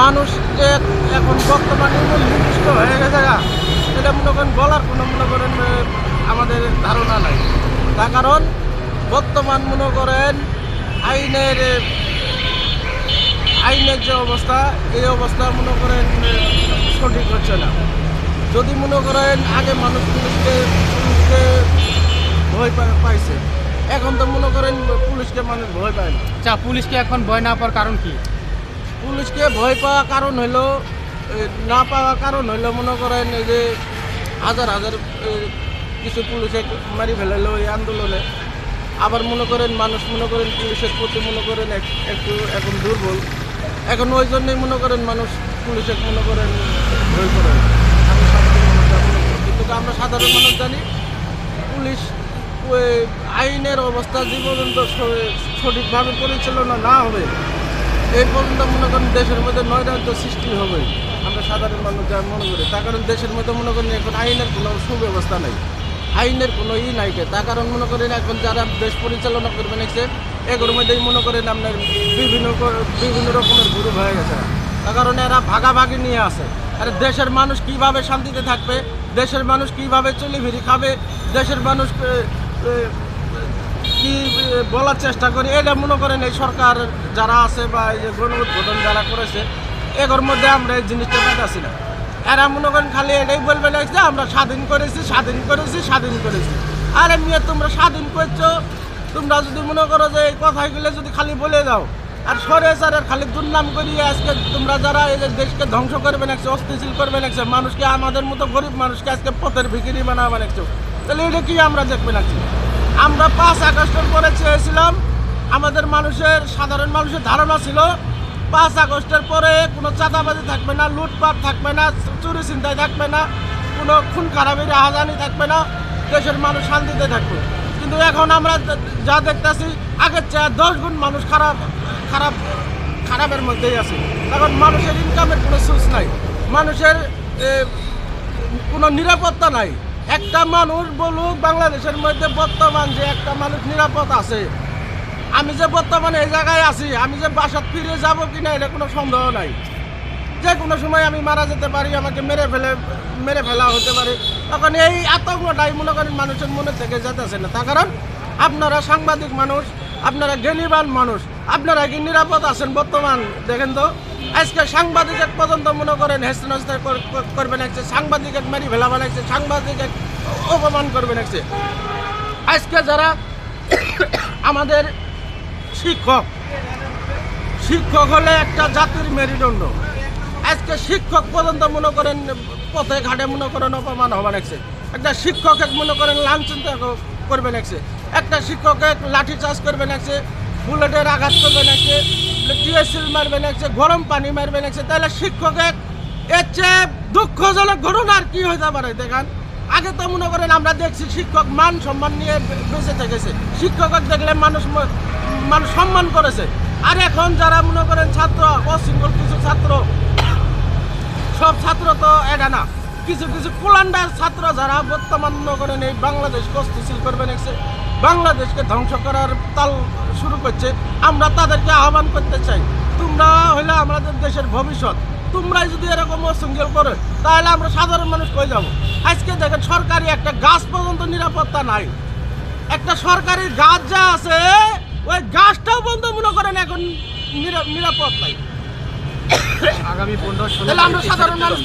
মানুষ যে এখন বর্তমানে নির্দিষ্ট হয়ে গেছে গা, এটা মনে করেন বলার কোনো মনে করেন আমাদের ধারণা নাই। তার কারণ বর্তমান মনে করেন আইনের আইনের যে অবস্থা এই অবস্থা মনে করেন সঠিক হচ্ছে না। যদি মনে করেন আগে মানুষ পুলিশকে পুলিশকে ভয় পাইছে এখন তো মনে করেন পুলিশকে মানুষ ভয় পায় না। আচ্ছা পুলিশকে এখন ভয় না পাওয়ার কারণ কি? পুলিশকে ভয় পাওয়া কারণ হইল এ, না পাওয়া কারণ হইল মনে করেন যে হাজার হাজার কিছু পুলিশে মারি ফেলাইলো এই আন্দোলনে। আবার মনে করেন মানুষ মনে করেন পুলিশের প্রতি মনে করেন এক- একটু এখন দুর্বল। এখন ওই জন্যই মনে করেন মানুষ পুলিশে মনে করেন ভয় করে। আমি সাধারণ মানুষ যা মনে করি। কিন্তু আমরা সাধারণ মানুষ জানি পুলিশ ওই আইনের অবস্থা স- সঠিকভাবে পরিচালনা না হবে এই পর্যন্ত মনে করেন দেশের মধ্যে নৈরাজ্য সৃষ্টি হবে। আমরা সাধারণ মানুষ যা মনে করি, তার কারণ দেশের মধ্যে মনে করেন এখন আইনের কোনো সুব্যবস্থা নেই। আইনের কোনো ই নাই। তার কারণ মনে করেন এখন যারা দেশ পরিচালনা করবেন এসে এগুলোর মধ্যেই মনে করেন আপনার বিভিন্ন বিভিন্ন রকমের গ্রুপ হয়ে গেছে। তার কারণে এরা ভাগাভাগি নিয়ে আসে আর দেশের মানুষ কীভাবে শান্তিতে থাকবে? দেশের মানুষ কীভাবে চলে ফিরি খাবে? দেশের মানুষ কি বলার চেষ্টা করি। এটা মনে করেন এই সরকার যারা আছে বা এই যে গণ উদ্বোধন যারা করেছে এগুলোর মধ্যে আমরা এই জিনিসটা পেটাছি না। এরা মনে করেন খালি এটাই বলবে না যে আমরা স্বাধীন করেছি স্বাধীন করেছি স্বাধীন করেছি। আরে মেয়ে, তোমরা স্বাধীন করছ। তোমরা যদি মনে করো যে এই কথাগুলো যদি খালি বলে দাও, আর সরে স্যারের খালি দুর্নাম করিয়ে আজকে তোমরা যারা এই দেশকে ধ্বংস করবে নাকছো অস্থিতিশীল করবে নাকছো মানুষকে আমাদের মতো গরিব মানুষকে আজকে পথের ভিকিরি বানাবে নাকছো তাহলে এটা কি আমরা দেখবে নাকছি আমরা পাঁচ আগস্টের পরে চেয়েছিলাম, আমাদের মানুষের, সাধারণ মানুষের ধারণা ছিল, পাঁচ আগস্টের পরে কোনো চাঁদাবাজি থাকবে না, লুটপাট থাকবে না, চুরি চিন্তায় থাকবে না, কোনো খুন খারাপের আহাজানি থাকবে না, দেশের মানুষ শান্তিতে থাকবে। কিন্তু এখন আমরা যা দেখতেছি, আগের চেয়ে দশ গুণ মানুষ খারাপ খারাপ, খারাপের মধ্যেই আছে। এখন মানুষের ইনকামের কোনো সোর্স নাই। মানুষের কোনো নিরাপত্তা নাই। একটা মানুষ বলুক, বাংলাদেশের মধ্যে বর্তমান যে একটা মানুষ নিরাপদ আছে। আমি যে বর্তমানে এই জায়গায় আছি, আমি যে বাসাত ফিরে যাব কি না এটা কোনো সন্দেহ নাই। যে কোনো সময় আমি মারা যেতে পারি, আমাকে মেরে ফেলে, মেরে ফেলা হতে পারে। তখন এই আতঙ্কটাই মনে করেন মানুষের মনে থেকে যেতেছে না। তার কারণ, আপনারা সাংবাদিক মানুষ, আপনারা জ্ঞানীবান মানুষ, আপনারা কি নিরাপদ আছেন বর্তমান? দেখেন তো আজকে সাংবাদিক পর্যন্ত মনে করেন হেস্তনস্তা করবেন একছে সাংবাদিক মারি ফেলা বানাইছে সাংবাদিক অপমান করবে একছে আজকে যারা আমাদের শিক্ষক শিক্ষক হলে একটা জাতির মেরুদণ্ড। আজকে শিক্ষক পর্যন্ত মনে করেন, পথে ঘাটে মনে করেন অপমান হবা লাগছে একটা শিক্ষকের মনে করেন লাঞ্ছন করবে লাগছে একটা শিক্ষকে লাঠি চাষ করবে লাগছে বুলেটের আঘাত করবে লাগছে টিএসিল মারবে লাগছে গরম পানি মারবে লাগছে তাহলে শিক্ষকের এর চেয়ে দুঃখজনক ঘটনা আর কি হইতে পারে, দেখান। আগে তো মনে করেন আমরা দেখছি শিক্ষক মান সম্মান নিয়ে বেঁচে থেকেছে। শিক্ষক দেখলে মানুষ মানুষ সম্মান করেছে। আর এখন যারা মনে করেন ছাত্র, অশৃঙ্খল কিছু ছাত্র, সব ছাত্র তো এটা না। কিছু কিছু কুলান্ডার ছাত্র যারা বর্তমান মনে করেন এই বাংলাদেশ কষ্টশীল করবে নেছে বাংলাদেশকে ধ্বংস করার তাল করছে আমরা তাদেরকে আহ্বান করতে চাই। তোমরা হইলে আমাদের দেশের ভবিষ্যৎ। তোমরাই যদি এরকম অশৃঙ্খল করো তাহলে আমরা সাধারণ মানুষ কই যাব। আজকে দেখেন সরকারি একটা গাছ পর্যন্ত নিরাপত্তা নাই। একটা সরকারি গাছ যা আছে ওই গাছটাও বন্ধ মনে করেন এখন নিরা- নিরাপদ নাই। আগামী পনেরো আমরা সাধারণ মানুষ